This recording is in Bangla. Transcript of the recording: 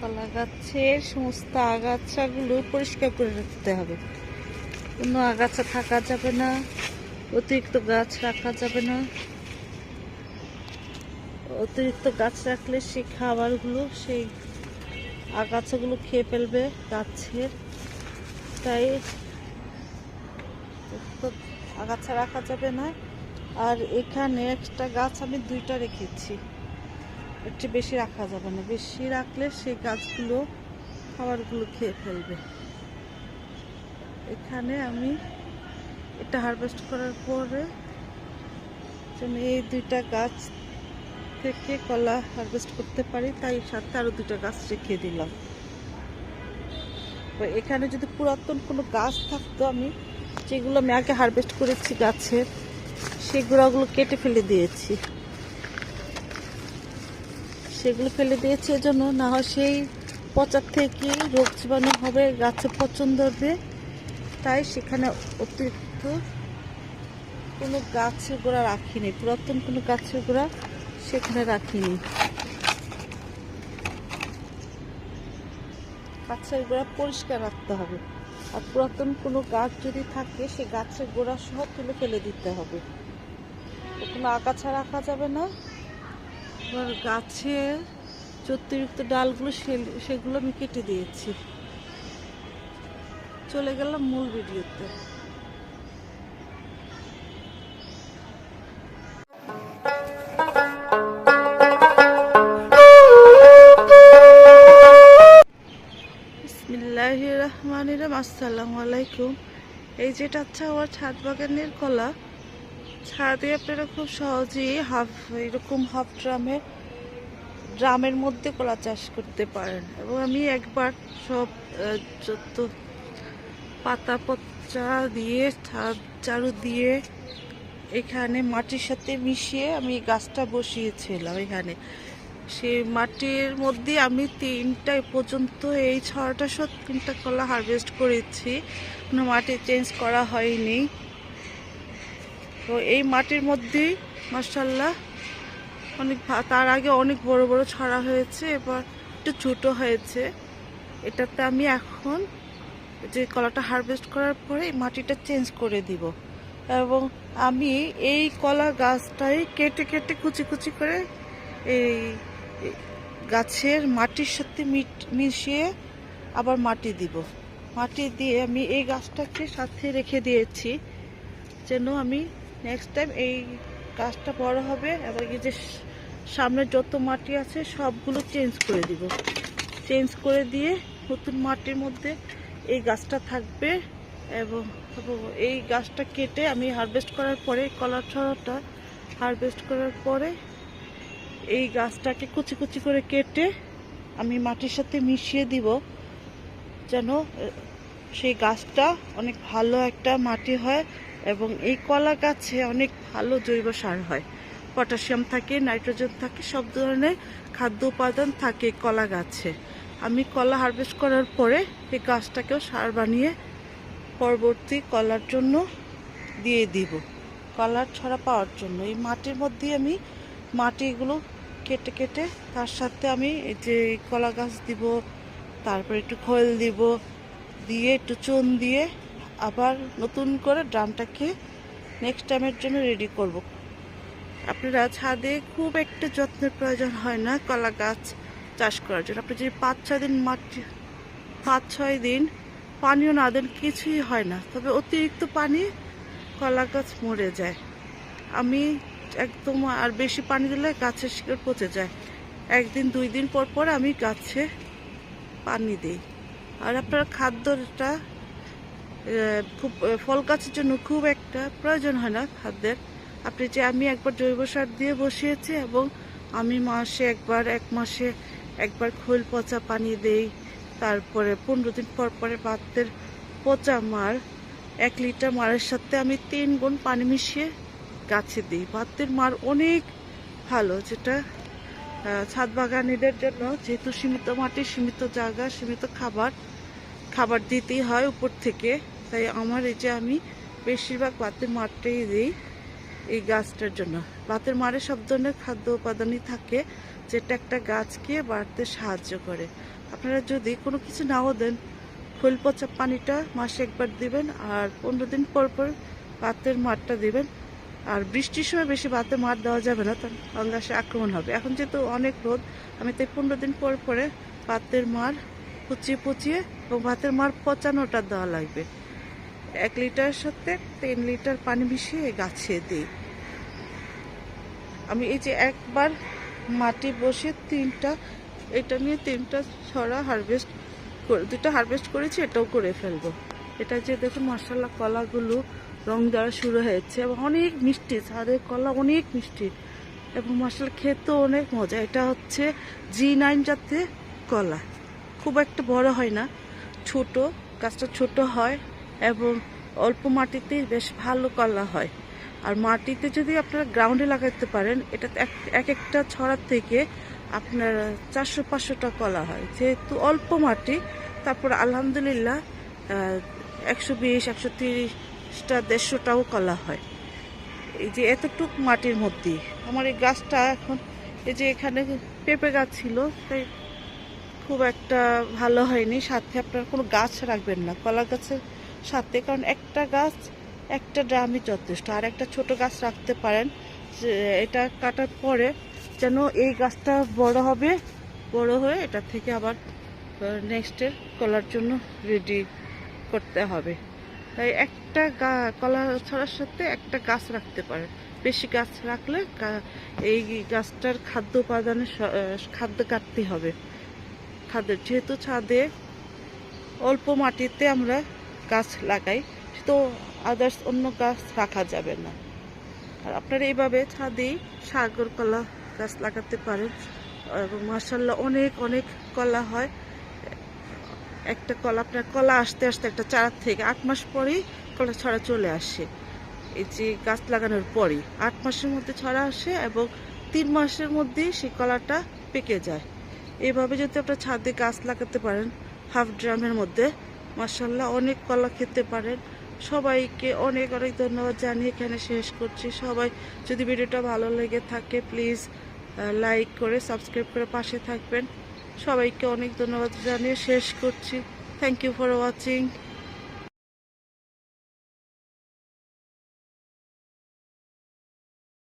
কলা গাছের সমস্ত আগাছাগুলো পরিষ্কার করে রাখতে হবে। কোনো আগাছা থাকা যাবে না, অতিরিক্ত গাছ রাখা যাবে না। অতিরিক্ত গাছ রাখলে সেই খাবারগুলো, সেই আগাছাগুলো খেয়ে ফেলবে গাছের। তাই আগাছা রাখা যাবে না। আর এখানে একটা গাছ আমি দুইটা রেখেছি। একটু বেশি রাখা যাবে না। বেশি রাখলে সেই গাছগুলো, খাবারগুলো খেয়ে ফেলবে। এখানে আমি এটা হারভেস্ট করার পরে এই দুইটা গাছ থেকে কলা হারভেস্ট করতে পারি, তাই সাথে আরও দুটো গাছ রেখে দিলাম। এখানে যদি পুরাতন কোনো গাছ থাকতো আমি, যেগুলো আমি আগে হারভেস্ট করেছি গাছের সেই কেটে ফেলে দিয়েছি। সেগুলো ফেলে দিয়েছি এজন্য। না হয় সেই পচার থেকে রোগ জীবাণু হবে, গাছে পছন্দ হবে তাই সেখানে অতিরিক্ত কোনো গাছের গোড়া রাখিনি, পুরাতন কোনো গাছের গোড়া সেখানে রাখিনি। গাছের গোড়া পরিষ্কার রাখতে হবে। আর পুরাতন কোনো গাছ যদি থাকে, সে গাছের গোড়া সহ তুলে ফেলে দিতে হবে। কোনো আগাছা রাখা যাবে না। গাছের যে অতিরিক্ত ডালগুলো সেগুলো আমি কেটে দিয়েছি। চলে গেলাম মূল ভিডিওতে। আসসালামু আলাইকুম। এই যেটা আচ্ছা আমার ছাদ বাগানের কলা। ছাদে আপনারা খুব সহজেই হাফ, এরকম হাফ ড্রামে ড্রামের মধ্যে কলা চাষ করতে পারেন। এবং আমি একবার সব যত পাতা পচা দিয়ে, ছাদ, চারু দিয়ে এখানে মাটির সাথে মিশিয়ে আমি গাছটা বসিয়েছিলাম এখানে। সেই মাটির মধ্যে আমি তিনটা পর্যন্ত এই ছটা শত তিনটা কলা হারভেস্ট করেছি। কোনো মাটি চেঞ্জ করা হয়নি। তো এই মাটির মধ্যেই মার্শাল্লাহ অনেক তার আগে অনেক বড় বড় ছড়া হয়েছে, এবার একটু ছোট হয়েছে। এটাতে আমি এখন যে কলাটা হারভেস্ট করার পরে মাটিটা চেঞ্জ করে দিব। এবং আমি এই কলা গাছটাই কেটে কেটে, কুচি কুচি করে এই গাছের মাটির সাথে মিশিয়ে আবার মাটি দিব। মাটি দিয়ে আমি এই গাছটাকে সাথে রেখে দিয়েছি, যেন আমি নেক্সট টাইম এই গাছটা বড় হবে এবং এই যে সামনে যত মাটি আছে সবগুলো চেঞ্জ করে দিব। চেঞ্জ করে দিয়ে নতুন মাটির মধ্যে এই গাছটা থাকবে এবং এই গাছটা কেটে আমি হারভেস্ট করার পরে কলার ছড়াটা হারভেস্ট করার পরে এই গাছটাকে কুচি কুচি করে কেটে আমি মাটির সাথে মিশিয়ে দিব, যেন সেই গাছটা অনেক ভালো একটা মাটি হয় এবং এই কলা গাছে অনেক ভালো জৈব সার হয়। পটাশিয়াম থাকে, নাইট্রোজেন থাকে, সব ধরনের খাদ্য উপাদান থাকে কলা গাছে। আমি কলা হারভেস্ট করার পরে এই গাছটাকেও সার বানিয়ে পরবর্তী কলার জন্য দিয়ে দিব। কলার ছড়া পাওয়ার জন্য। এই মাটির মধ্যে আমি মাটিগুলো কেটে কেটে তার সাথে আমি এই যে কলা গাছ দিব, তারপর একটু খোল দিব দিয়ে একটু চুন দিয়ে আবার নতুন করে ড্রামটাকে নেক্সট টাইমের জন্য রেডি করব। আপনারা ছাদে খুব একটা যত্নের প্রয়োজন হয় না কলা গাছ চাষ করার জন্য। আপনি যদি পাঁচ, ছয় দিন মাটি, পাঁচ, ছয় দিন পানিও না দেন কিছুই হয় না। তবে অতিরিক্ত পানি কলা গাছ মরে যায়। আমি একদম আর বেশি পানি দিলে গাছের শিকড় পচে যায়। একদিন, দুই দিন পর পর আমি গাছে পানি দিই। আর আপনার খাদ্যটা খুব ফল গাছের জন্য খুব একটা প্রয়োজন হয় না খাদ্যের। আপনি যে আমি একবার জৈব সার দিয়ে বসিয়েছি এবং আমি মাসে একবার, এক মাসে একবার খোল পচা পানি দেই, তারপরে পনেরো দিন পর পরে ভাতের পচা মার, এক লিটার মারের সাথে আমি তিন গুণ পানি মিশিয়ে গাছে দিই। ভাতের মার অনেক ভালো, যেটা ছাদ বাগানিদের জন্য যেহেতু সীমিত মাটি, সীমিত জায়গা, সীমিত খাবার খাবার দিতেই হয় উপর থেকে। তাই আমার এই যে আমি বেশিরভাগ ভাতের মারটাই দিই এই গাছটার জন্য। ভাতের মারে সব ধরনের খাদ্য উপাদানই থাকে, যেটা একটা গাছকে বাড়তে সাহায্য করে। আপনারা যদি কোনো কিছু নাও দেন, ফুল পচা পানিটা মাসে একবার দিবেন আর পনেরো দিন পর পর পাতের মাঠটা দিবেন। আর বৃষ্টির সময় বেশি বাতে মার দেওয়া যাবে না তখন ফাঙ্গাসে আক্রমণ হবে। এখন যেহেতু অনেক রোদ, আমি তাই পনেরো দিন পর পরে ভাতের মার পচিয়ে পচিয়ে এবং ভাতের মার পচানোটা দেওয়া লাগবে। এক লিটারের সাথে তিন লিটার পানি মিশিয়ে গাছে দিই। আমি এই যে একবার মাটি বসে তিনটা, এটা নিয়ে তিনটা ছড়া হারভেস্ট করে, দুটো হারভেস্ট করেছি, এটাও করে ফেলব। এটা যে দেখুন মশলা কলাগুলো রং দেওয়া শুরু হয়েছে এবং অনেক মিষ্টি, ছাদের কলা অনেক মিষ্টি এবং মশলা খেতেও অনেক মজা। এটা হচ্ছে জি নাইন জাতের কলা। খুব একটা বড় হয় না, ছোট গাছটা ছোট হয় এবং অল্প মাটিতে বেশ ভালো কলা হয়। আর মাটিতে যদি আপনারা গ্রাউন্ডে লাগাতে পারেন, এটা এক- এক একটা ছড়ার থেকে আপনার চারশো, পাঁচশোটা কলা হয়। যেহেতু অল্প মাটি, তারপর আলহামদুলিল্লাহ একশো বিশ, একশো তিরিশটা দেড়শোটাও কলা হয়। এই যে এতটুক মাটির মধ্যেই আমার এই গাছটা এখন এই যে এখানে পেঁপে গাছ ছিল, তাই খুব একটা ভালো হয়নি। সাথে আপনার কোনো গাছ রাখবেন না, কলা গাছের সাথে। কারণ একটা গাছ, একটা ড্রামই যথেষ্ট। আর একটা ছোট গাছ রাখতে পারেন, যে এটা কাটার পরে যেন এই গাছটা বড় হবে, বড় হয়ে এটা থেকে আবার নেক্সটের কলার জন্য রেডি করতে হবে। তাই একটা কলা ছড়ার সাথে একটা গাছ রাখতে পারেন বেশি গাছ রাখলে এই গাছটার খাদ্য উপাদানের স- খাদ্য কাটতে হবে। খাদ্য, যেহেতু ছাদে অল্প মাটিতে আমরা গাছ লাগাই তো আদার্স অন্য গাছ রাখা যাবে না। আর আপনারা এইভাবে ছাদেই সাগর কলা গাছ লাগাতে পারেন। এবং মার্শাল্লাহ অনেক অনেক কলা হয়। একটা কলা, আপনার কলা আসতে আসতে একটা চারা থেকে আট মাস পরেই কলা ছড়া চলে আসে। এই যে গাছ লাগানোর পরই আট মাসের মধ্যে ছড়া আসে এবং তিন মাসের মধ্যেই সেই কলাটা পেকে যায়। এইভাবে যদি আপনার ছাদে গাছ লাগাতে পারেন, হাফ ড্রামের মধ্যে মার্শাল্লাহ অনেক কলা খেতে পারেন। সবাইকে অনেক অনেক ধন্যবাদ জানিয়ে এখানে শেষ করছি। সবাই যদি ভিডিওটা ভালো লেগে থাকে প্লিজ লাইক করে সাবস্ক্রাইব করে পাশে থাকবেন। সবাইকে অনেক ধন্যবাদ জানিয়ে শেষ করছি। Thank you for watching